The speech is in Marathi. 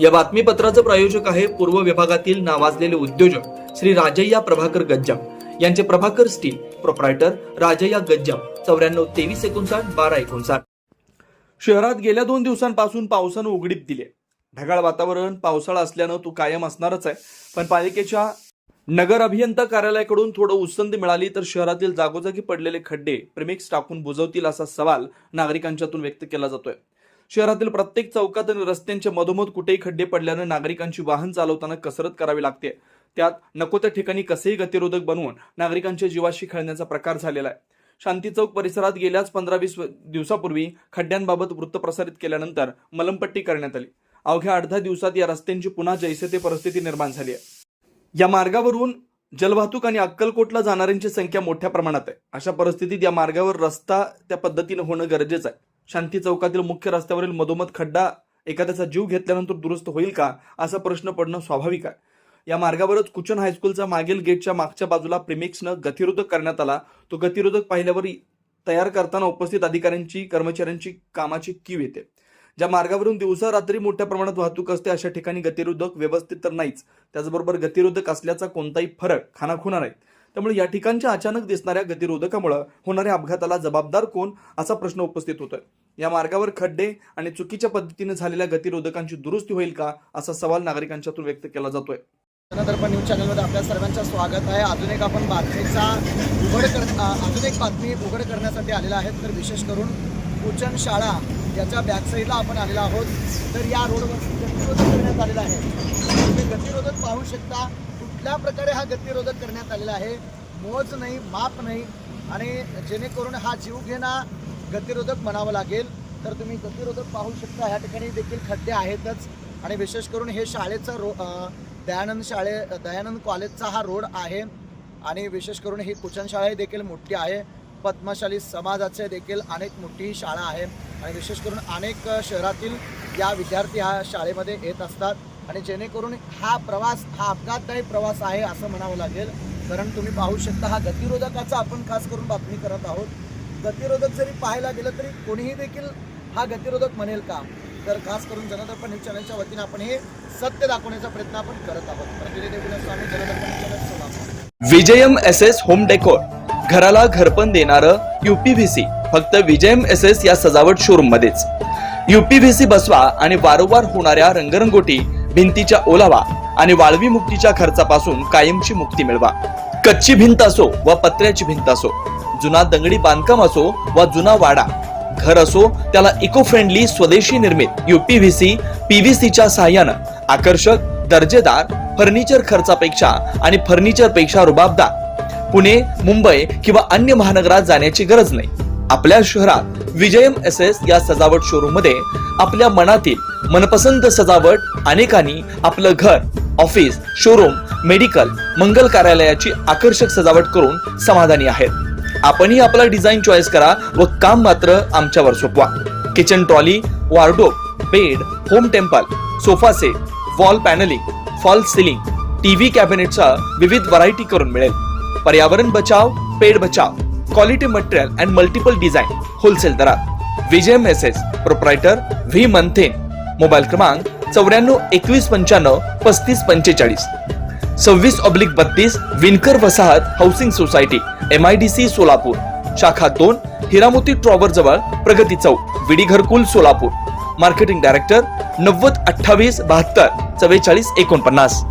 या बातमीपत्राचं प्रायोजक आहे पूर्व विभागातील नावाजलेले उद्योजक श्री राजय्या प्रभाकर गज्जाम. यांचे प्रभाकर स्टील प्रोप्रायटर राजय्या गज्जाम. चौऱ्याण्णव तेवीस एकोणसाठ बारा एकोणसाठ. शहरात गेल्या दोन दिवसांपासून पावसानं उघडीप दिली ढगाळ वातावरण पावसाळा असल्यानं तो कायम असणारच आहे. पण पालिकेच्या नगर अभियंता कार्यालयाकडून थोडं उसंत मिळाली तर शहरातील जागोजागी पडलेले खड्डे प्रेमिक्स टाकून बुजवतील असा सवाल नागरिकांच्यातून व्यक्त केला जातोय. शहरातील प्रत्येक चौकात आणि रस्त्यांच्या मधोमध कुठेही खड्डे पडल्यानं नागरिकांची वाहन चालवताना कसरत करावी लागते. त्यात नको त्या ठिकाणी कसेही गतिरोधक बनवून नागरिकांच्या जीवाशी खेळण्याचा प्रकार झालेला आहे. शांती चौक परिसरात गेल्याच पंधरा वीस दिवसापूर्वी खड्ड्यांबाबत वृत्त प्रसारित केल्यानंतर मलमपट्टी करण्यात आली. अवघ्या अर्ध्या दिवसात या रस्त्यांची पुन्हा जैसे ते परिस्थिती निर्माण झाली आहे. या मार्गावरून जलवाहतूक आणि अक्कलकोटला जाणाऱ्यांची संख्या मोठ्या प्रमाणात आहे. अशा परिस्थितीत या मार्गावर रस्ता त्या पद्धतीनं होणं गरजेचं आहे. शांती चौकातील मुख्य रस्त्यावरील मधोमध खड्डा एखाद्याचा जीव घेतल्यानंतर दुरुस्त होईल का असा प्रश्न पडणं स्वाभाविक आहे. या मार्गावरच कुचन हायस्कूलचा मागील गेटच्या मागच्या बाजूला प्रिमिक्सनं गतिरोधक करण्यात आला. तो गतिरोधक पाहिल्यावर तयार करताना उपस्थित अधिकाऱ्यांची कर्मचाऱ्यांची कामाची कीव येते. ज्या मार्गावरून दिवसा रात्री मोठ्या प्रमाणात वाहतूक असते अशा ठिकाणी गतिरोधक व्यवस्थित तर नाहीच. त्याचबरोबर गतिरोधक असल्याचा कोणताही फरक खानाखुणा नाही. त्यामुळे या ठिकाणच्या अचानक दिसणाऱ्या गतिरोधकामुळे होणाऱ्या अपघाताला जबाबदार कोण असा प्रश्न उपस्थित होतोय. या मार्गावर खड्डे आणि चुकीच्या पद्धतीने झालेल्या गतिरोधकांची दुरुस्ती होईल का असा सवाल नागरिकांच्यातून व्यक्त केला जातोय. जनदर्पण न्यूज चॅनलमध्ये आपल्या सर्वांचं स्वागत आहे. अजून एक आपण बातमीचा उघड कर अजून एक बातमी उघड करण्यासाठी आलेला आहेत तर विशेष करून कुचन शाळा याच्या बॅकसाईडला आपण आलेलो आहोत. तर या रोडवर गतिरोधक करण्यात आलेला आहे. तुम्ही गतिरोधक पाहू शकता. कुठल्या प्रकारे हा गतिरोधक करण्यात आलेला आहे? मोज नाही माप नाही आणि जेणेकरून हा जीव घेणा गतिरोधक म्हणावं लागेल. तर तुम्ही गतिरोधक पाहू शकता ह्या ठिकाणी देखील खड्डे आहेतच. आणि विशेष करून हे शाळेचं रो दयानंद शाळे दयानंद कॉलेजचा हा रोड आहे. आणि विशेष करून ही कुचन शाळा देखील मोठी आहे. पद्मशाली समाजाचे देखील अनेक मोठी शाळा आहे. आणि विशेष करून अनेक शहरातील या विद्यार्थी ह्या शाळेमध्ये येत असतात. आणि जेणेकरून हा प्रवास हा अपघातदायी प्रवास आहे असं म्हणावं लागेल. कारण तुम्ही पाहू शकता हा गतिरोधकाचा आपण खास करून बातमी करत आहोत. गतिरोधक जरी पाहायला गेलं तरी कोणीही देखील हा गतिरोधक म्हणेल का? तर खास करून जनदर्पण न्यूज चॅनलच्या वतीने आपण हे सत्य दाखवण्याचा प्रयत्न आपण करत आहोत. प्रतिनिधी Swami Jandarpan channel Vijayam S S home decor. घराला घरपण देणारं युपीव्हीसी फक्त विजयम एस एस या सजावट शोरूम मध्येच. युपीव्हीसी बसवा आणि वारंवार होणाऱ्या रंगरंगोटी भिंतीच्या ओलावा आणि वाळवी मुक्तीच्या खर्चापासून कायमची मुक्ती मिळवा. कच्ची भिंत असो व पत्र्याची भिंत असो जुना दंगडी बांधकाम असो वा जुना वाडा घर असो त्याला इको फ्रेंडली स्वदेशी निर्मित युपीव्हीसी पीव्हीसीच्या सहाय्यानं आकर्षक दर्जेदार फर्निचर खर्चापेक्षा आणि फर्निचरपेक्षा रुबाबदार. पुणे मुंबई किंवा अन्य महानगरात जाण्याची गरज नाही. आपल्या शहरात विजयम एस एस या सजावट शोरूममध्ये आपल्या मनातील मनपसंत सजावट अनेकांनी आपलं घर ऑफिस शोरूम मेडिकल मंगल कार्यालयाची आकर्षक सजावट करून समाधानी आहेत. आपणही आपला डिझाईन चॉईस करा व काम मात्र आमच्यावर सोपवा. Kitchen trolley wardrobe bed home temple sofa set wall panelling false ceiling TV कॅबिनेटचा विविध व्हरायटी करून मिळेल. पर्यावरण बचाव पेड बचाव quality material and multiple design wholesale दरात. विजय मेसेज प्रोप्रायटर व्ही मंथेन मोबाईल क्रमांक चौऱ्याण्णव एकवीस पंच्याण्णव पस्तीस पंचेचाळीस. सव्वीस ऑब्लिक बत्तीस विनकर वसाहत housing society M I D C Solapur. शाखा दोन हिरामोती ट्रॉवर जवळ प्रगती चौक विडी घरकुल सोलापूर. मार्केटिंग डायरेक्टर नव्वद अठ्ठावीस बहात्तर चव्वेचाळीस एकोणपन्नास.